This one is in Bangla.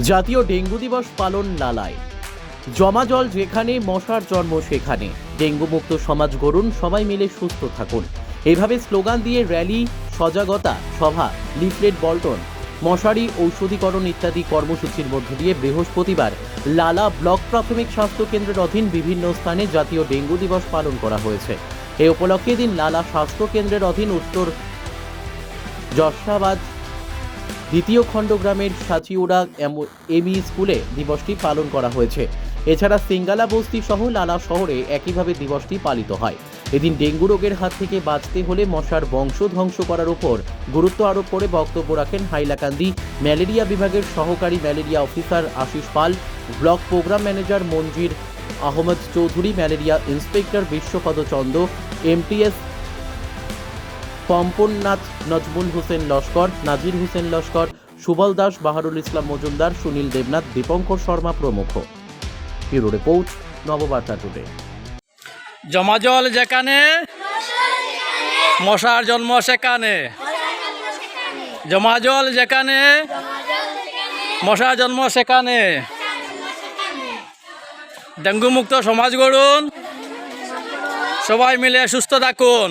জাতীয় ডেঙ্গু দিবস পালন লালায় জমা জল যেখানে, মশার জন্ম সেখানে। ডেঙ্গু মুক্ত সমাজ গড়ুন, সবাই মিলে সুস্থ থাকুন। এভাবে স্লোগান দিয়ে র্যালি, সজাগতা, সভা, লিফলেট বল্টন, মশারি, ঔষধীকরণ ইত্যাদি কর্মসূচির মধ্য দিয়ে বৃহস্পতিবার লালা ব্লক প্রাথমিক স্বাস্থ্য কেন্দ্রের অধীন বিভিন্ন স্থানে জাতীয় ডেঙ্গু দিবস পালন করা হয়েছে। এ উপলক্ষে দিন লালা স্বাস্থ্য কেন্দ্রের অধীন উত্তর যশাবাদ দ্বিতীয় খণ্ডগ্রামের সাচিউড়া এম- এমই স্কুলে দিবসটি পালন করা হয়েছে। এছাড়া সিঙ্গালা বস্তি সহ লালা শহরে একইভাবে দিবসটি পালিত হয়। এদিন ডেঙ্গু রোগের হাত থেকে বাঁচতে হলে মশার বংশ ধ্বংস করার উপর গুরুত্ব আরোপ করে বক্তব্য রাখেন হাইলাকান্দি ম্যালেরিয়া বিভাগের সহকারী malaria officer Ashish Pal, block program manager Manjir Ahmad Chowdhury, malaria inspector Bishwapad Chanda, MTS Pampannath Nazmul Hussain Laskar, Nazir Hussain Laskar, Subal Das, Baharul Islam Majumdar, Sunil Debnath, Dipankar Sharma প্রমুখ। Bureau report, Nababarta today. জমা জল যেখানে, মশার জন্ম সেখানে। জমা জল যেখানে, মশার জন্ম সেখানে। ডেঙ্গু মুক্ত সমাজ গড়ুন। সবাই মিলে সুস্থ থাকুন।